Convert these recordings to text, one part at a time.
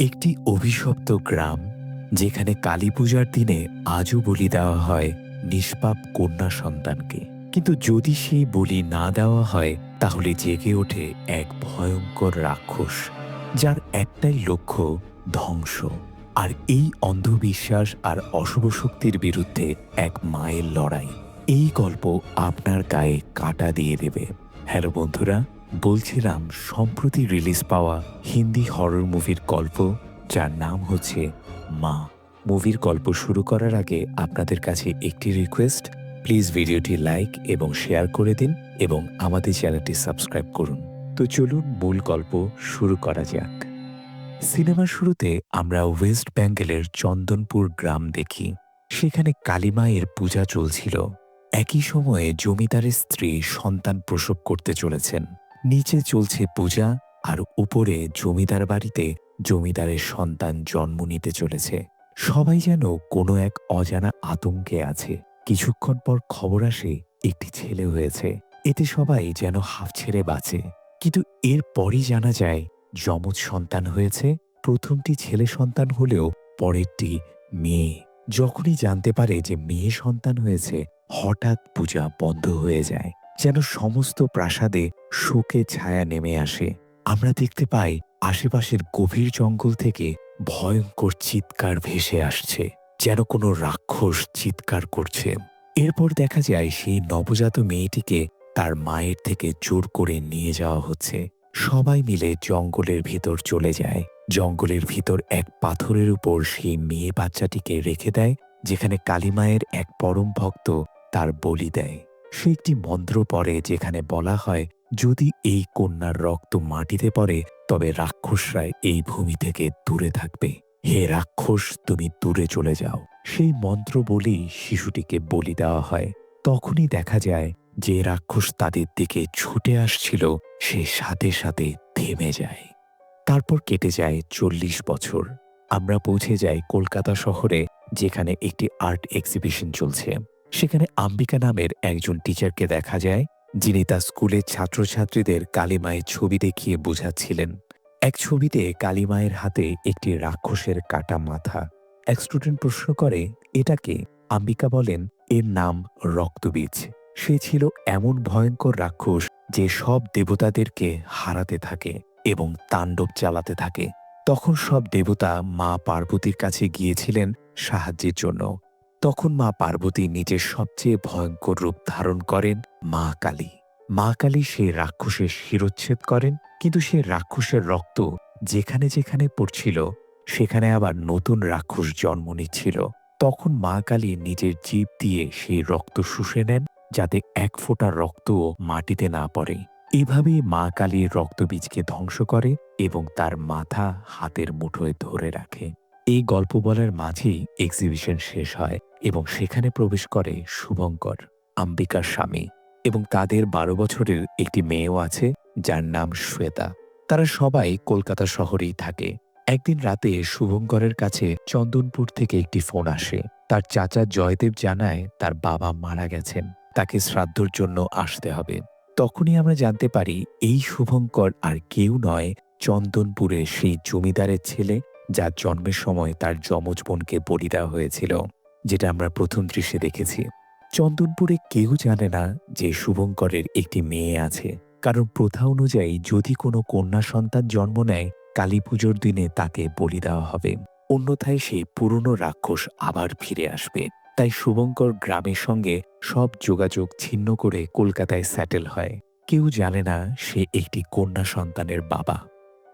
একটি অভিশপ্ত গ্রাম, যেখানে কালী পূজার দিনে আজও বলি দেওয়া হয় নিষ্পাপ কন্যা সন্তানকে। কিন্তু যদি সেই বলি না দেওয়া হয়, তাহলে জেগে ওঠে এক ভয়ঙ্কর রাক্ষস, যার একটাই লক্ষ্য ধ্বংস। আর এই অন্ধবিশ্বাস আর অশুভ শক্তির বিরুদ্ধে এক মায়ের লড়াই। এই গল্প আপনার গায়ে কাটা দিয়ে দেবে। হ্যালো বন্ধুরা বলছিলাম, সম্প্রতি রিলিজ পাওয়া হিন্দি হরর মুভির গল্প, যার নাম হচ্ছে মা। মুভির গল্প শুরু করার আগে আপনাদের কাছে একটি রিকোয়েস্ট প্লিজ ভিডিওটি লাইক এবং শেয়ার করে দিন এবং আমাদের চ্যানেলটি সাবস্ক্রাইব করুন। তো চলুন মূল গল্প শুরু করা যাক। সিনেমার শুরুতে আমরা ওয়েস্ট বেঙ্গলের চন্দনপুর গ্রাম দেখি। সেখানে কালীমায়ের পূজা চলছিল। একই সময়ে জমিদারের স্ত্রী সন্তান প্রসব করতে চলেছেন। নিচে চলছে পূজা আর উপরে জমিদার বাড়িতে জমিদারের সন্তান জন্ম নিতে চলেছে। সবাই যেন কোনো এক অজানা আতঙ্কে আছে। কিছুক্ষণ পর খবর আসে একটি ছেলে হয়েছে। এতে সবাই যেন হাফ ছেড়ে বাঁচে। কিন্তু এরপরই জানা যায়, যমজ সন্তান হয়েছে। প্রথমটি ছেলে সন্তান হলেও পরেরটি মেয়ে। যখনই জানতে পারে যে মেয়ে সন্তান হয়েছে, হঠাৎ পূজা বন্ধ হয়ে যায়। যেন সমস্ত প্রাসাদে শোকে ছায়া নেমে আসে। আমরা দেখতে পাই আশেপাশের গভীর জঙ্গল থেকে ভয়ঙ্কর চিৎকার ভেসে আসছে, যেন কোনো রাক্ষস চিৎকার করছে। এরপর দেখা যায় সেই নবজাত মেয়েটিকে তার মায়ের থেকে জোর করে নিয়ে যাওয়া হচ্ছে। সবাই মিলে জঙ্গলের ভিতর চলে যায়। জঙ্গলের ভিতর এক পাথরের উপর সেই মেয়ে বাচ্চাটিকে রেখে দেয়, যেখানে কালীমায়ের এক পরম ভক্ত তার বলি দেয়। সে একটি মন্ত্র পড়ে যেখানে বলা হয়, যদি এই কন্যার রক্ত মাটিতে পড়ে, তবে রাক্ষসরা এই ভূমি থেকে দূরে থাকবে। হে রাক্ষস, তুমি দূরে চলে যাও। সেই মন্ত্র বলেই শিশুটিকে বলি দেওয়া হয়। তখনই দেখা যায়, যে রাক্ষস তাদের দিকে ছুটে আসছিল, সে সাথে সাথে থেমে যায়। তারপর কেটে যায় চল্লিশ বছর। আমরা পৌঁছে যাই কলকাতা শহরে, যেখানে একটি আর্ট এক্সিবিশন চলছে। সেখানে আম্বিকা নামের একজন টিচারকে দেখা যায়, যিনি তার স্কুলের ছাত্রছাত্রীদের কালীমায়ের ছবি দেখিয়ে বোঝাচ্ছিলেন। এক ছবিতে কালীমায়ের হাতে একটি রাক্ষসের কাটা মাথা। এক স্টুডেন্ট প্রশ্ন করে, এটাকে? আম্বিকা বলেন, এর নাম রক্তবীজ। সে ছিল এমন ভয়ঙ্কর রাক্ষস যে সব দেবতাদেরকে হারাতে থাকে এবং তাণ্ডব চালাতে থাকে। তখন সব দেবতা মা পার্বতীর কাছে গিয়েছিলেন সাহায্যের জন্য। তখন মা পার্বতী নিজের সবচেয়ে ভয়ঙ্কর রূপ ধারণ করেন মা কালী। মা কালী সেই রাক্ষসের শিরোচ্ছেদ করেন, কিন্তু সে রাক্ষসের রক্ত যেখানে যেখানে পড়ছিল, সেখানে আবার নতুন রাক্ষস জন্ম নিচ্ছিল। তখন মা কালী নিজের জীব দিয়ে সেই রক্ত শুষে নেন, যাতে এক ফোঁটা রক্তও মাটিতে না পড়ে। এভাবে মা কালীর রক্তবীজকে ধ্বংস করে এবং তার মাথা হাতের মুঠোয় ধরে রাখে। এই গল্প বলার মাঝেই এক্সিবিশন শেষ হয় এবং সেখানে প্রবেশ করে শুভঙ্কর, আম্বিকার স্বামী এবং তাদের বারো বছরের একটি মেয়েও আছে যার নাম শ্বেতা। তারা সবাই কলকাতা শহরেই থাকে। একদিন রাতে শুভঙ্করের কাছে চন্দনপুর থেকে একটি ফোন আসে। তার চাচা জয়দেব জানায় তার বাবা মারা গেছেন। তাকে শ্রাদ্ধর জন্য আসতে হবে। তখনই আমরা জানতে পারি, এই শুভঙ্কর আর কেউ নয় চন্দনপুরের সেই জমিদারের ছেলে যার জন্মের সময় তার যমজ বোনকে বলি দেওয়া হয়েছিল, যেটা আমরা প্রথম দৃশ্যে দেখেছি। চন্দনপুরে কেউ জানে না যে শুভঙ্করের একটি মেয়ে আছে। কারণ প্রথা অনুযায়ী যদি কোনো কন্যা সন্তান জন্ম নেয় কালী পুজোর দিনে তাকে বলি দেওয়া হবে। অন্যথায় সেই পুরনো রাক্ষস আবার ফিরে আসবে। তাই শুভঙ্কর গ্রামের সঙ্গে সব যোগাযোগ ছিন্ন করে কলকাতায় স্যাটেল হয়। কেউ জানে না সে একটি কন্যা সন্তানের বাবা।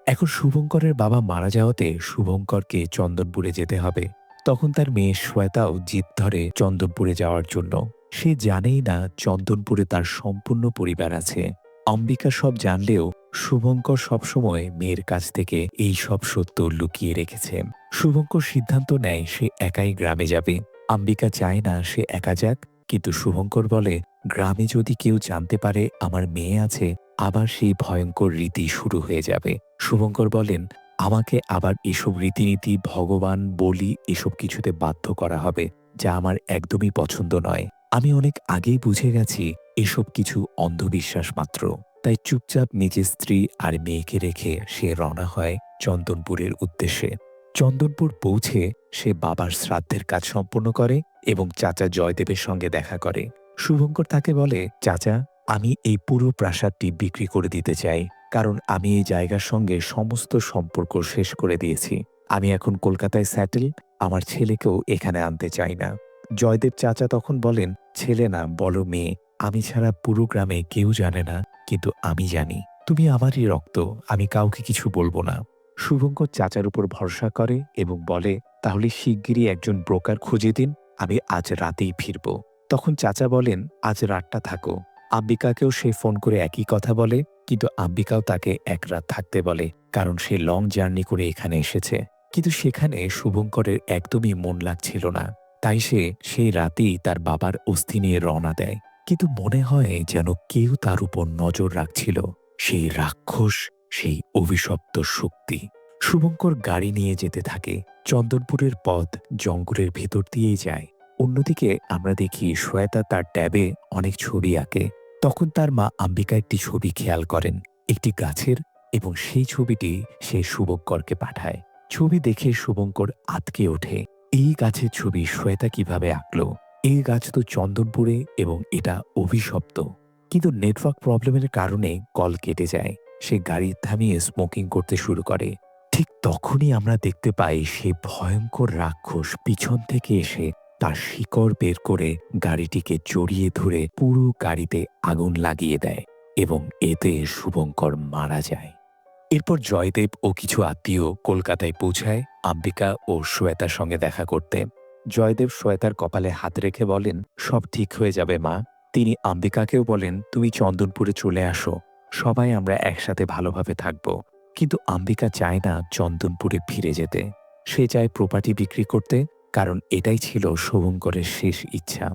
এখন শুভঙ্করের বাবা মারা যাওয়াতে শুভঙ্করকে চন্দনপুরে যেতে হবে। তখন তার মেয়ে শ্বেতাও জিদ ধরে চন্দনপুরে যাওয়ার জন্য। সে জানেই না চন্দনপুরে তার সম্পূর্ণ পরিবার আছে। অম্বিকা সব জানলেও শুভঙ্কর সবসময় মেয়ের কাছ থেকে এই সব সত্য লুকিয়ে রেখেছে। শুভঙ্কর সিদ্ধান্ত নেয় সে একাই গ্রামে যাবে। আম্বিকা চায় না সে একা যাক, কিন্তু শুভঙ্কর বলে, গ্রামে যদি কেউ জানতে পারে আমার মেয়ে আছে আবার সেই ভয়ঙ্কর রীতি শুরু হয়ে যাবে। শুভঙ্কর বলেন, আমাকে আবার এসব রীতিনীতি, ভগবান, বলি এসব কিছুতে বাধ্য করা হবে, যা আমার একদমই পছন্দ নয়। আমি অনেক আগেই বুঝে গেছি, এসব কিছু অন্ধবিশ্বাস মাত্র। তাই চুপচাপ নিজের স্ত্রী আর মেয়েকে রেখে সে রওনা হয় চন্দনপুরের উদ্দেশ্যে। চন্দনপুর পৌঁছে সে বাবার শ্রাদ্ধের কাজ সম্পূর্ণ করে এবং চাচা জয়দেবের সঙ্গে দেখা করে। শুভঙ্কর তাকে বলে, চাচা আমি এই পুরো প্রাসাদটি বিক্রি করে দিতে চাই, কারণ আমি এই জায়গার সঙ্গে সমস্ত সম্পর্ক শেষ করে দিয়েছি। আমি এখন কলকাতায় স্যাটেল আমার ছেলেকেও এখানে আনতে চাই না। জয়দেব চাচা তখন বলেন, ছেলে না বলো মেয়ে। আমি ছাড়া পুরো গ্রামে কেউ জানে না, কিন্তু আমি জানি। তুমি আমারই রক্ত, আমি কাউকে কিছু বলব না। শুভঙ্কর চাচার উপর ভরসা করে এবং বলে, তাহলে শিগগিরই একজন ব্রোকার খুঁজে দিন, আমি আজ রাতেই ফিরব। তখন চাচা বলেন, আজ রাতটা থাকো। আম্বিকাকেও সে ফোন করে একই কথা বলে, কিন্তু আম্বিকাও তাকে এক রাত থাকতে বলে, কারণ সে লং জার্নি করে এখানে এসেছে। কিন্তু সেখানে শুভঙ্করের একদমই মন লাগছিল না। তাই সে সেই রাতেই তার বাবার অস্থি নিয়ে রওনা দেয়। কিন্তু মনে হয় যেন কেউ তার উপর নজর রাখছিল। সেই রাক্ষস, সেই অভিশপ্ত শক্তি। শুভঙ্কর গাড়ি নিয়ে যেতে থাকে। চন্দনপুরের পথ জঙ্গলের ভেতর দিয়েই যায়। অন্যদিকে আমরা দেখি শ্বেতা তার ট্যাবে অনেক ছবি আঁকে। তখন তার মা আম্বিকা একটি ছবি খেয়াল করেন, একটি গাছের, এবং সেই ছবিটি সে শুভঙ্করকে পাঠায়। ছবি দেখে শুভঙ্কর আতকে ওঠে। এই গাছের ছবি শ্বেতা কীভাবে আঁকলো? এই গাছ তো চন্দনপুরে এবং এটা অভিশপ্ত। কিন্তু নেটওয়ার্ক প্রবলেমের কারণে কল কেটে যায়। সে গাড়ি থামিয়ে স্মোকিং করতে শুরু করে। ঠিক তখনই আমরা দেখতে পাই সে ভয়ঙ্কর রাক্ষস পিছন থেকে এসে তার শিকড় বের করে গাড়িটিকে জড়িয়ে ধরে পুরো গাড়িতে আগুন লাগিয়ে দেয় এবং এতে শুভঙ্কর মারা যায়। এরপর জয়দেব ও কিছু আত্মীয় কলকাতায় পৌঁছায় আম্বিকা ও শ্বেতার সঙ্গে দেখা করতে। জয়দেব শ্বেতার কপালে হাত রেখে বলেন, সব ঠিক হয়ে যাবে, মা। তিনি আম্বিকাকেও বলেন, তুমি চন্দনপুরে চলে আসো। সবাই আমরা একসাথে ভালোভাবে থাকব। কিন্তু আম্বিকা চায় না চন্দনপুরে ফিরে যেতে। সে চায় প্রপার্টি বিক্রি করতে কারণ এটাই ছিল শুভঙ্করের শেষ ইচ্ছা।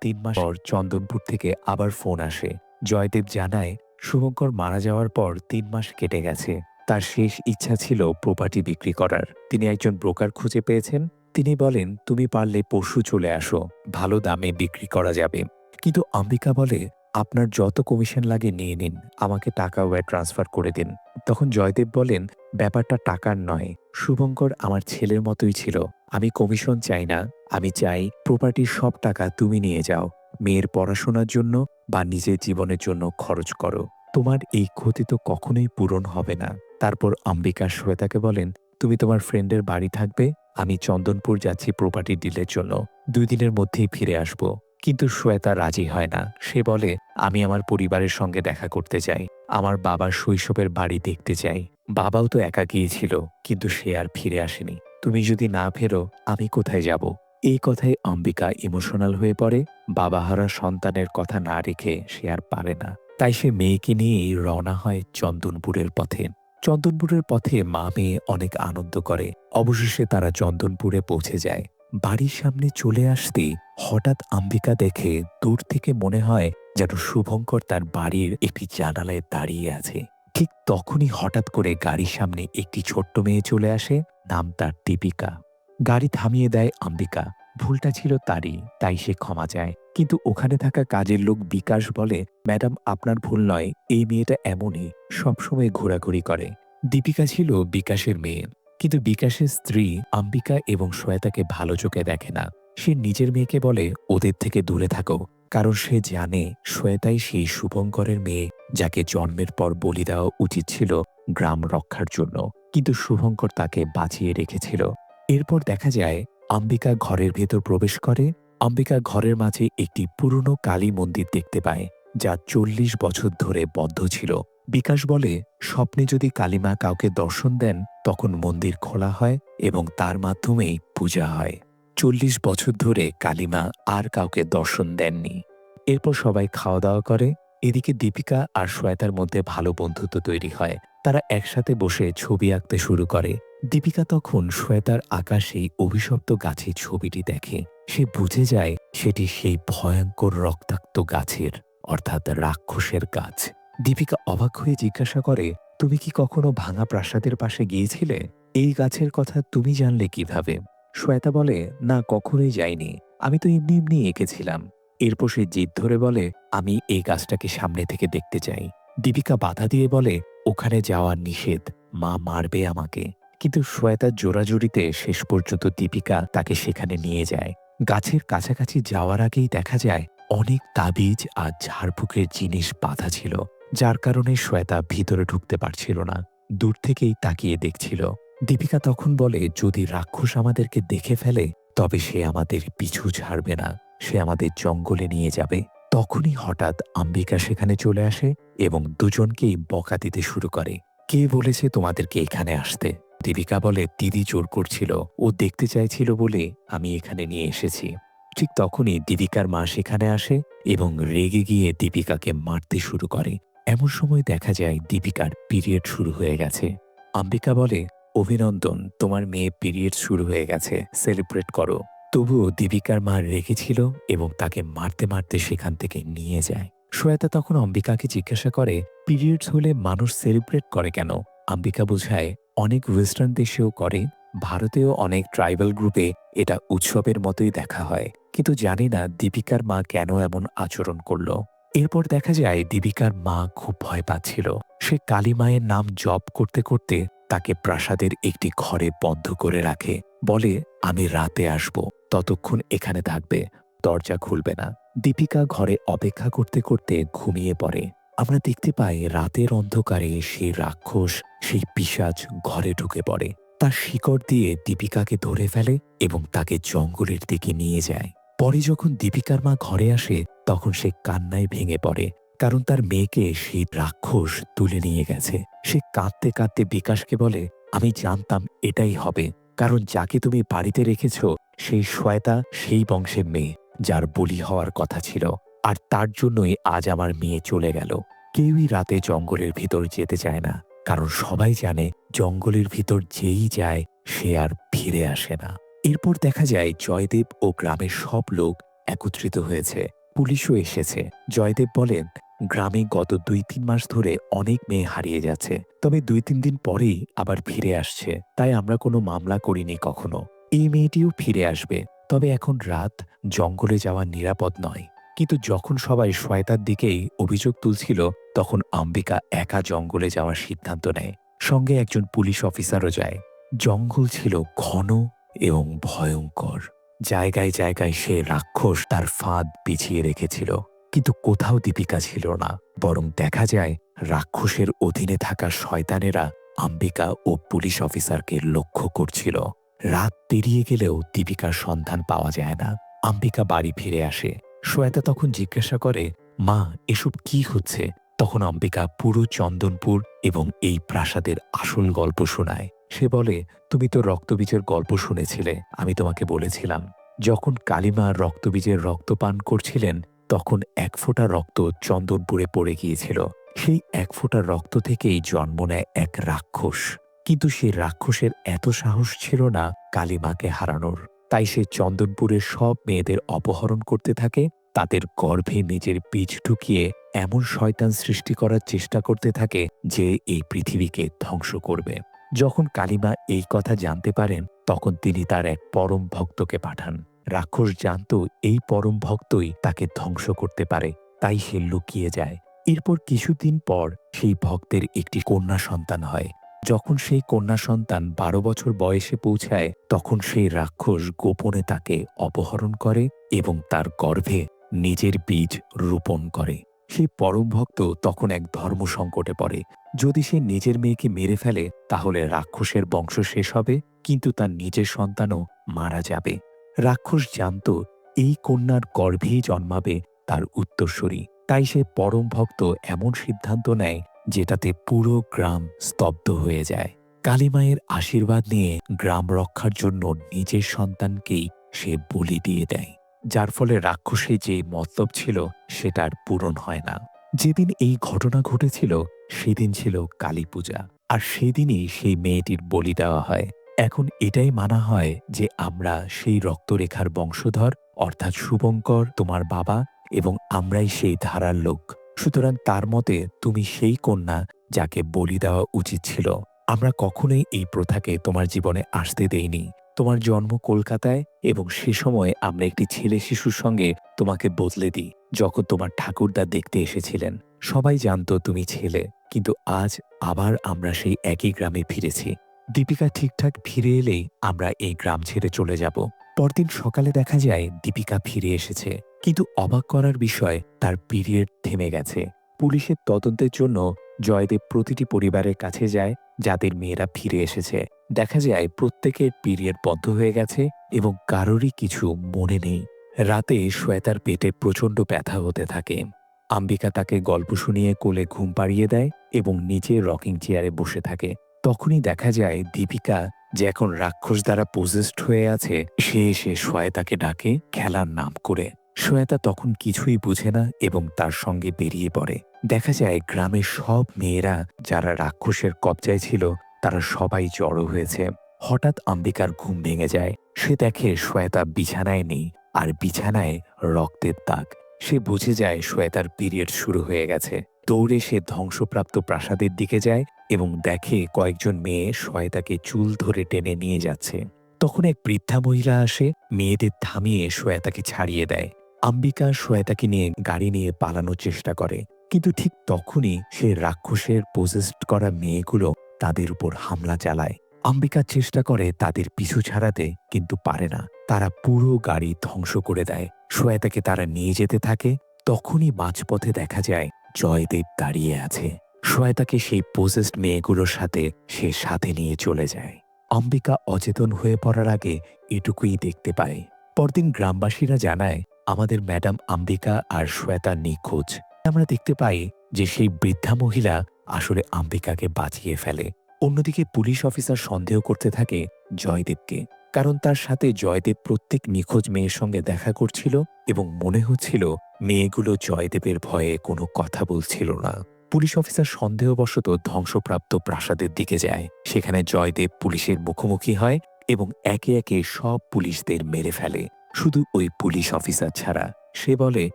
তিন মাস পর চন্দনপুর থেকে আবার ফোন আসে। জয়দেব জানায় শুভঙ্কর মারা যাওয়ার পর তিন মাস কেটে গেছে। তার শেষ ইচ্ছা ছিল প্রপার্টি বিক্রি করার। তিনি একজন ব্রোকার খুঁজে পেয়েছেন। তিনি বলেন, তুমি পারলে পশু চলে আসো। ভালো দামে বিক্রি করা যাবে। কিন্তু অম্বিকা বলে, আপনার যত কমিশন লাগে নিয়ে নিন। আমাকে টাকা ওয়ার ট্রান্সফার করে দিন। তখন জয়দেব বলেন, ব্যাপারটা টাকার নয়। শুভঙ্কর আমার ছেলের মতোই ছিল। আমি কমিশন চাই না। আমি চাই প্রপার্টির সব টাকা তুমি নিয়ে যাও। মেয়ের পড়াশোনার জন্য বা নিজের জীবনের জন্য খরচ করো। তোমার এই ক্ষতি তো কখনোই পূরণ হবে না। তারপর অম্বিকা শ্বেতাকে বলেন, তুমি তোমার ফ্রেন্ডের বাড়ি থাকবে। আমি চন্দনপুর যাচ্ছি প্রপার্টি ডিলের জন্য। দুই দিনের মধ্যেই ফিরে আসব। কিন্তু শ্বেতা রাজি হয় না। সে বলে, আমি আমার পরিবারের সঙ্গে দেখা করতে চাই। আমার বাবার শৈশবের বাড়ি দেখতে চাই। বাবাও তো একা গিয়েছিল, কিন্তু সে আর ফিরে আসেনি। তুমি যদি না ফেরো, আমি কোথায় যাব? এই কথায় অম্বিকা ইমোশনাল হয়ে পড়ে। বাবাহারা সন্তানের কথা না রেখে সে আর পারে না। তাই সে মেয়েকে নিয়েই রওনা হয় চন্দনপুরের পথে। চন্দনপুরের পথে মা মেয়ে অনেক আনন্দ করে। অবশেষে তারা চন্দনপুরে পৌঁছে যায়। বাড়ির সামনে চলে আসতে হঠাৎ আম্বিকা দেখে দূর থেকে মনে হয় যেন শুভঙ্কর তার বাড়ির একটি জানালায় দাঁড়িয়ে আছে। ঠিক তখনই হঠাৎ করে গাড়ির সামনে একটি ছোট্ট মেয়ে চলে আসে, নাম তার দীপিকা। গাড়ি থামিয়ে দেয় অম্বিকা। ভুলটা ছিল তারই, তাই সে ক্ষমা চায়। কিন্তু ওখানে থাকা কাজের লোক বিকাশ বলে, ম্যাডাম, আপনার ভুল নয়, এই মেয়েটা এমনই, সবসময় ঘোরাঘুরি করে। দীপিকা ছিল বিকাশের মেয়ে। কিন্তু বিকাশের স্ত্রী আম্বিকা এবং শ্বেতাকে ভালো চোখে দেখে না। সে নিজের মেয়েকে বলে, ওদের থেকে দূরে থাকো। কারণ সে জানে, শ্বেতাই সেই শুভঙ্করের মেয়ে। যাকে জন্মের পর বলি দেওয়া উচিত ছিল গ্রাম রক্ষার জন্য, কিন্তু শুভঙ্কর তাকে বাঁচিয়ে রেখেছিল। এরপর দেখা যায় অম্বিকা ঘরের ভেতর প্রবেশ করে। অম্বিকা ঘরের মাঝে একটি পুরনো কালী মন্দির দেখতে পায়, যা চল্লিশ বছর ধরে বদ্ধ ছিল। বিকাশ বলে, স্বপ্নে যদি কালীমা কাউকে দর্শন দেন, তখন মন্দির খোলা হয় এবং তার মাধ্যমেই পূজা হয়। চল্লিশ বছর ধরে কালীমা আর কাউকে দর্শন দেননি। এরপর সবাই খাওয়া দাওয়া করে এদিকে দীপিকা আর শ্বেতার মধ্যে ভালো বন্ধুত্ব তৈরি হয়। তারা একসাথে বসে ছবি আঁকতে শুরু করে। দীপিকা তখন শ্বেতার আঁকা সেই অভিশপ্ত গাছের ছবিটি দেখে। সে বুঝে যায় সেটি সেই ভয়ঙ্কর রক্তাক্ত গাছের, অর্থাৎ রাক্ষসের গাছ। দীপিকা অবাক হয়ে জিজ্ঞাসা করে, তুমি কি কখনো ভাঙা প্রাসাদের পাশে গিয়েছিলে? এই গাছের কথা তুমি জানলে কীভাবে? শ্বেতা বলে, না, কখনোই যাইনি। আমি তো এমনি এমনি এঁকেছিলাম। এরপর সে জিদ ধরে বলে, আমি এই গাছটাকে সামনে থেকে দেখতে চাই। দীপিকা বাধা দিয়ে বলে, ওখানে যাওয়ার নিষেধ। মা মারবে আমাকে। কিন্তু শ্বেতার জোরাজুরিতে শেষ পর্যন্ত দীপিকা তাকে সেখানে নিয়ে যায়। গাছের কাছাকাছি যাওয়ার আগেই দেখা যায়, অনেক তাবিজ আর ঝাড়ফুঁকের জিনিস বাধা ছিল, যার কারণে শ্বেতা ভিতরে ঢুকতে পারছিল না, দূর থেকেই তাকিয়ে দেখছিল। দীপিকা তখন বলে, যদি রাক্ষস আমাদেরকে দেখে ফেলে, তবে সে আমাদের পিছু ছাড়বে না। সে আমাদের জঙ্গলে নিয়ে যাবে। তখনই হঠাৎ আম্বিকা সেখানে চলে আসে এবং দুজনকেই বকা দিতে শুরু করে। কে বলেছে তোমাদেরকে এখানে আসতে? দীপিকা বলে, দিদি জোর করছিল। ও দেখতে চাইছিল বলে আমি এখানে নিয়ে এসেছি। ঠিক তখনই দীপিকার মা সেখানে আসে এবং রেগে গিয়ে দীপিকাকে মারতে শুরু করে। এমন সময় দেখা যায় দীপিকার পিরিয়ড শুরু হয়ে গেছে। আম্বিকা বলে, অভিনন্দন, তোমার মেয়ে পিরিয়ড শুরু হয়ে গেছে। সেলিব্রেট করো। তবুও দীপিকার মা রেগেছিল এবং তাকে মারতে মারতে সেখান থেকে নিয়ে যায়। শ্বেতা তখন অম্বিকাকে জিজ্ঞাসা করে, পিরিয়ডস হলে মানুষ সেলিব্রেট করে কেন? আম্বিকা বোঝায়, অনেক ওয়েস্টার্ন দেশেও করে, ভারতেও অনেক ট্রাইবাল গ্রুপে এটা উৎসবের মতোই দেখা হয়। কিন্তু জানি না দীপিকার মা কেন এমন আচরণ করল। এরপর দেখা যায় দীপিকার মা খুব ভয় পাচ্ছিল। সে কালী মায়ের নাম জপ করতে করতে তাকে প্রাসাদের একটি ঘরে বন্ধ করে রাখে। বলে, আমি রাতে আসব। ততক্ষণ এখানে থাকবে, দরজা খুলবে না। দীপিকা ঘরে অপেক্ষা করতে করতে ঘুমিয়ে পড়ে। আমরা দেখতে পাই রাতের অন্ধকারে সেই রাক্ষস, সেই পিসাজ ঘরে ঢুকে পড়ে। তার শিকড় দিয়ে দীপিকাকে ধরে ফেলে এবং তাকে জঙ্গলের দিকে নিয়ে যায়। পরে যখন দীপিকার মা ঘরে আসে, তখন সে কান্নায় ভেঙে পড়ে, কারণ তার মেয়েকে সেই রাক্ষস তুলে নিয়ে গেছে। সে কাঁদতে কাঁদতে বিকাশকে বলে, আমি জানতাম এটাই হবে, কারণ যাকে তুমি বাড়িতে রেখেছ সেই শয়তা, সেই বংশের মেয়ে, যার বলি হওয়ার কথা ছিল। আর তার জন্যই আজ আমার মেয়ে চলে গেল। কেউই রাতে জঙ্গলের ভিতর যেতে চায় না। কারণ সবাই জানে, জঙ্গলের ভিতর যেই যায়, সে আর ফিরে আসে না। এরপর দেখা যায়, জয়দেব ও গ্রামের সব লোক একত্রিত হয়েছে। পুলিশও এসেছে। জয়দেব বলেন, গ্রামে গত দুই তিন মাস ধরে অনেক মেয়ে হারিয়ে যাচ্ছে। তবে দুই তিন দিন পরেই আবার ফিরে আসছে। তাই আমরা কোনো মামলা করিনি কখনো। এই মেয়েটিও ফিরে আসবে। তবে এখন রাত জঙ্গলে যাওয়া নিরাপদ নয়। কিন্তু যখন সবাই শয়তার দিকেই অভিযোগ তুলছিল, তখন আম্বিকা একা জঙ্গলে যাওয়ার সিদ্ধান্ত নেয়। সঙ্গে একজন পুলিশ অফিসারও যায়। জঙ্গল ছিল ঘন এবং ভয়ঙ্কর। জায়গায় জায়গায় সে রাক্ষস তার ফাঁদ পিছিয়ে রেখেছিল। কিন্তু কোথাও দীপিকা ছিল না। বরং দেখা যায়, রাক্ষসের অধীনে থাকা শয়তানেরা আম্বিকা ও পুলিশ অফিসারকে লক্ষ্য করছিল। রাত পেরিয়ে গেলেও দীপিকার সন্ধান পাওয়া যায় না। আম্বিকা বাড়ি ফিরে আসে। শ্বেতা তখন জিজ্ঞাসা করে, মা, এসব কি হচ্ছে? তখন অম্বিকা পুরো চন্দনপুর এবং এই প্রাসাদের আসল গল্প শোনায়। সে বলে, তুমি তো রক্তবীজের গল্প শুনেছিলে, আমি তোমাকে বলেছিলাম। যখন কালিমা রক্তবীজের রক্ত পান করছিলেন, তখন এক ফোঁটা রক্ত চন্দনপুরে পড়ে গিয়েছিল। সেই এক ফোঁটা রক্ত থেকেই জন্ম নেয় এক রাক্ষস। কিন্তু সে রাক্ষসের এত সাহস ছিল না কালিমাকে হারানোর। তাই সে চন্দনপুরের সব মেয়েদের অপহরণ করতে থাকে, তাদের গর্ভে নিজের বীজ ঢুকিয়ে এমন শয়তান সৃষ্টি করার চেষ্টা করতে থাকে যে এই পৃথিবীকে ধ্বংস করবে। যখন কালিমা এই কথা জানতে পারেন, তখন তিনি তার এক পরম ভক্তকে পাঠান। রাক্ষস জানত এই পরম ভক্তই তাকে ধ্বংস করতে পারে, তাই সে লুকিয়ে যায়। এরপর কিছুদিন পর সেই ভক্তের একটি কন্যা সন্তান হয়। যখন সেই কন্যা সন্তান বারো বছর বয়সে পৌঁছায়, তখন সেই রাক্ষস গোপনে তাকে অপহরণ করে এবং তার গর্ভে নিজের বীজ রোপণ করে। সেই পরম ভক্ত তখন এক ধর্ম সংকটে পড়ে। যদি সে নিজের মেয়েকে মেরে ফেলে, তাহলে রাক্ষসের বংশ শেষ হবে, কিন্তু তার নিজের সন্তানও মারা যাবে। রাক্ষস জানত, এই কন্যার গর্ভেই জন্মাবে তার উত্তরসূরি। তাই সে পরম ভক্ত এমন সিদ্ধান্ত নেয় যেটাতে পুরো গ্রাম স্তব্ধ হয়ে যায়। কালীমায়ের আশীর্বাদ নিয়ে গ্রাম রক্ষার জন্য নিজের সন্তানকেই সে বলি দিয়ে দেয়। যার ফলে রাক্ষসে যে মতলব ছিল সেটার পূরণ হয় না। যেদিন এই ঘটনা ঘটেছিল, সেদিন ছিল কালী পূজা। আর সেদিনই সেই মেয়েটির বলি দেওয়া হয়। এখন এটাই মানা হয় যে আমরা সেই রক্তরেখার বংশধর, অর্থাৎ শুভঙ্কর, তোমার বাবা এবং আমরাই সেই ধারার লোক। সুতরাং তার মতে তুমি সেই কন্যা যাকে বলি দেওয়া উচিত ছিল। আমরা কখনোই এই প্রথাকে তোমার জীবনে আসতে দেইনি। তোমার জন্ম কলকাতায় এবং সে সময় আমরা একটি ছেলে শিশুর সঙ্গে তোমাকে বদলে দিই, যখন তোমার ঠাকুরদা দেখতে এসেছিলেন। সবাই জানতো তুমি ছেলে, কিন্তু আজ আবার আমরা সেই একই গ্রামে ফিরেছি। দীপিকা ঠিকঠাক ফিরে এলেই আমরা এই গ্রাম ছেড়ে চলে যাব। পরদিন সকালে দেখা যায় দীপিকা ফিরে এসেছে। কিন্তু অবাক করার বিষয়, তার পিরিয়ড থেমে গেছে। পুলিশের তদন্তের জন্য জয়দেব প্রতিটি পরিবারের কাছে যায়, যাদের মেয়েরা ফিরে এসেছে। দেখা যায়, প্রত্যেকের পিরিয়ড বন্ধ হয়ে গেছে এবং কারোরই কিছু মনে নেই। রাতে শ্বেতার পেটে প্রচণ্ড ব্যথা হতে থাকে। আম্বিকা তাকে গল্প শুনিয়ে কোলে ঘুম পাড়িয়ে দেয় এবং নিচে রকিং চেয়ারে বসে থাকে। তখনই দেখা যায়, দীপিকা যে এখন রাক্ষস দ্বারা পজেস্ট হয়ে আছে, সে এসে শ্বেতাকে ডাকে, খেলার নাম করে। শ্বেতা তখন কিছুই বুঝে না এবং তার সঙ্গে বেরিয়ে পড়ে। দেখা যায় গ্রামের সব মেয়েরা যারা রাক্ষসের কবজায় ছিল, তারা সবাই জড়ো হয়েছে। হঠাৎ আম্বিকার ঘুম ভেঙে যায়। সে দেখে শ্বেতা বিছানায় নেই আর বিছানায় রক্তের দাগ। সে বুঝে যায় শ্বেতার পিরিয়ড শুরু হয়ে গেছে। দৌড়ে সে ধ্বংসপ্রাপ্ত প্রাসাদের দিকে যায় এবং দেখে কয়েকজন মেয়ে শ্বেতাকে চুল ধরে টেনে নিয়ে যাচ্ছে। তখন এক বৃদ্ধা মহিলা আসে, মেয়েদের থামিয়ে শ্বেতাকে ছাড়িয়ে দেয়। আম্বিকা শ্বেতাকে নিয়ে গাড়ি নিয়ে পালানোর চেষ্টা করে, কিন্তু ঠিক তখনই সে রাক্ষসের পোজেস্ট করা মেয়েগুলো তাদের উপর হামলা চালায়। আম্বিকা চেষ্টা করে তাদের পিছু ছাড়াতে, কিন্তু পারে না। তারা পুরো গাড়ি ধ্বংস করে দেয়। শ্বেতাকে তারা নিয়ে যেতে থাকে। তখনই মাঝপথে দেখা যায়, জয়দেব দাঁড়িয়ে আছে। শ্বেতাকে সেই পোজেস্ট মেয়েগুলোর সাথে সে সাথে নিয়ে চলে যায়। অম্বিকা অচেতন হয়ে পড়ার আগে এটুকুই দেখতে পায়। পরদিন গ্রামবাসীরা জানায় আমাদের ম্যাডাম আম্বিকা আর শ্বেতা নিখোঁজ। আমরা দেখতে পাই যে সেই বৃদ্ধা মহিলা আসলে আম্বিকাকে বাঁচিয়ে ফেলে। অন্যদিকে পুলিশ অফিসার সন্দেহ করতে থাকে জয়দেবকে, কারণ তার সাথে জয়দেব প্রত্যেক নিখোঁজ মেয়ের সঙ্গে দেখা করছিল এবং মনে হচ্ছিল মেয়েগুলো জয়দেবের ভয়ে কোনো কথা বলছিল না। পুলিশ অফিসার সন্দেহবশত ধ্বংসপ্রাপ্ত প্রাসাদের দিকে যায়। সেখানে জয়দেব পুলিশের মুখোমুখি হয় এবং একে একে সব পুলিশদের মেরে ফেলে। শুধু ওই পুলিশ অফিসার ছাড়া। সে বলে,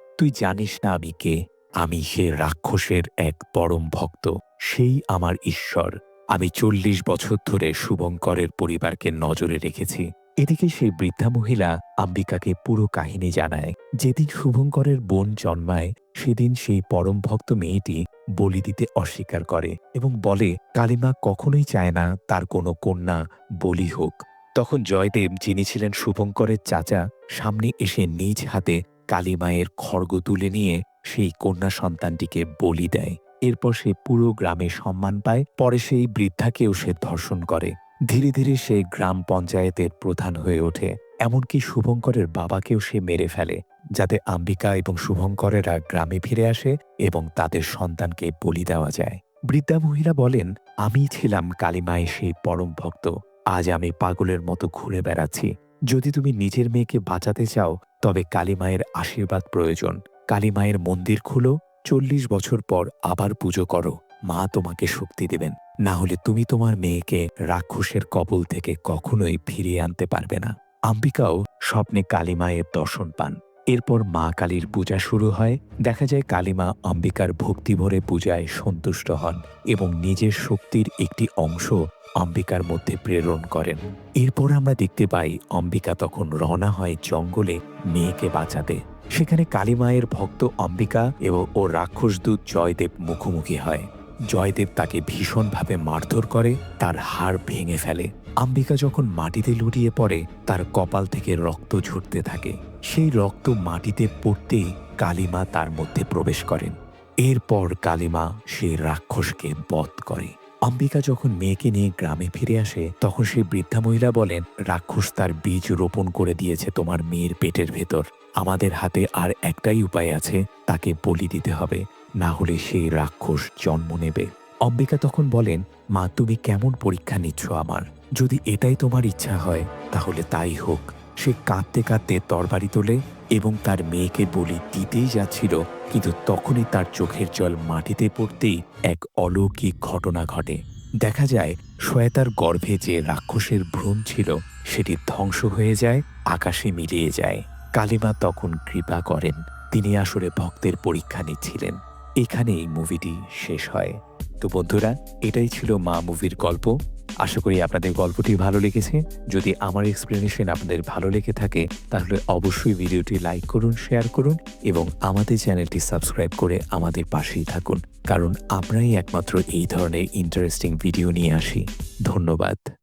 তুই জানিস না আমি কে? আমি সে রাক্ষসের এক পরম ভক্ত। সেই আমার ঈশ্বর। আমি চল্লিশ বছর ধরে শুভঙ্করের পরিবারকে নজরে রেখেছি। এদিকে সেই বৃদ্ধা মহিলা আম্বিকাকে পুরো কাহিনী জানায়। যেদিন শুভঙ্করের বোন জন্মায়, সেদিন সেই পরম ভক্ত মেয়েটি বলি দিতে অস্বীকার করে এবং বলে, কালিমা কখনোই চায় না তার কোনো কন্যা বলি হোক। তখন জয়দেব, যিনি ছিলেন শুভঙ্করের চাচা, সামনে এসে নিজ হাতে কালিমায়ের খড়গ তুলে নিয়ে সেই কন্যা সন্তানটিকে বলি দেয়। এরপর সে পুরো গ্রামে সম্মান পায়, পরে সেই বৃদ্ধাকেও সে ধর্ষণ করে। ধীরে ধীরে সে গ্রাম পঞ্চায়েতের প্রধান হয়ে ওঠে। এমনকি শুভঙ্করের বাবাকেও সে মেরে ফেলে, যাতে আম্বিকা এবং শুভঙ্করেরা গ্রামে ফিরে আসে এবং তাদের সন্তানকে বলি দেওয়া যায়। বৃদ্ধা মহিলা বলেন, আমি ছিলাম কালিমায় সেই পরম ভক্ত। আজ আমি পাগলের মতো ঘুরে বেড়াচ্ছি। যদি তুমি নিজের মেয়েকে বাঁচাতে চাও, তবে কালীমায়ের আশীর্বাদ প্রয়োজন। কালীমায়ের মন্দির খুলো, চল্লিশ বছর পর আবার পুজো করো। মা তোমাকে শক্তি দেবেন। না হলে তুমি তোমার মেয়েকে রাক্ষসের কবল থেকে কখনোই ফিরিয়ে আনতে পারবে না। আম্বিকাও স্বপ্নে কালীমায়ের দর্শন পান। এরপর মা কালীর পূজা শুরু হয়। দেখা যায় কালীমা অম্বিকার ভক্তি ভরে পূজায় সন্তুষ্ট হন এবং নিজের শক্তির একটি অংশ অম্বিকার মধ্যে প্রেরণ করেন। এরপর আমরা দেখতে পাই অম্বিকা তখন রওনা হয় জঙ্গলে মেয়েকে বাঁচাতে। সেখানে কালীমায়ের ভক্ত অম্বিকা এবং ও রাক্ষসদূত জয়দেব মুখোমুখি হয়। জয়দেব তাকে ভীষণভাবে মারধর করে, তার হাড় ভেঙে ফেলে। আম্বিকা যখন মাটিতে লুটিয়ে পড়ে, তার কপাল থেকে রক্ত ঝরতে থাকে। সেই রক্ত মাটিতে পড়তেই কালিমা তার মধ্যে প্রবেশ করেন। এরপর কালিমা সে রাক্ষসকে বধ করে। অম্বিকা যখন মেয়েকে নিয়ে গ্রামে ফিরে আসে, তখন সেই বৃদ্ধা মহিলা বলেন, রাক্ষস তার বীজ রোপণ করে দিয়েছে তোমার মেয়ের পেটের ভেতর। আমাদের হাতে আর একটাই উপায় আছে, তাকে বলি দিতে হবে। না হলে সেই রাক্ষস জন্ম নেবে। অম্বিকা তখন বলেন, মা, তুমি কেমন পরীক্ষা নিচ্ছ আমার? যদি এটাই তোমার ইচ্ছা হয়, তাহলে তাই হোক। সে কাঁদতে কাঁদতে তরবারি তোলে এবং তার মেয়েকে বলি দিতেই যাচ্ছিল, কিন্তু তখনই তার চোখের জল মাটিতে পড়তেই এক অলৌকিক ঘটনা ঘটে। দেখা যায়, শ্বেতার গর্ভে যে রাক্ষসের ভ্রূণ ছিল, সেটি ধ্বংস হয়ে যায়, আকাশে মিলিয়ে যায়। কালিমা তখন কৃপা করেন, তিনি আসলে ভক্তের পরীক্ষা নিচ্ছিলেন। এখানেই মুভিটি শেষ হয়। তো বন্ধুরা, এটাই ছিল মা মুভির গল্প। আশা করি আপনাদের গল্পটি ভালো লেগেছে। যদি আমার এক্সপ্লেনেশন আপনাদের ভালো লেগে থাকে, তাহলে অবশ্যই ভিডিওটি লাইক করুন শেয়ার করুন এবং আমাদের চ্যানেলটি সাবস্ক্রাইব করে আমাদের পাশেই থাকুন। কারণ আমরাই একমাত্র এই ধরনের ইন্টারেস্টিং ভিডিও নিয়ে আসি। ধন্যবাদ।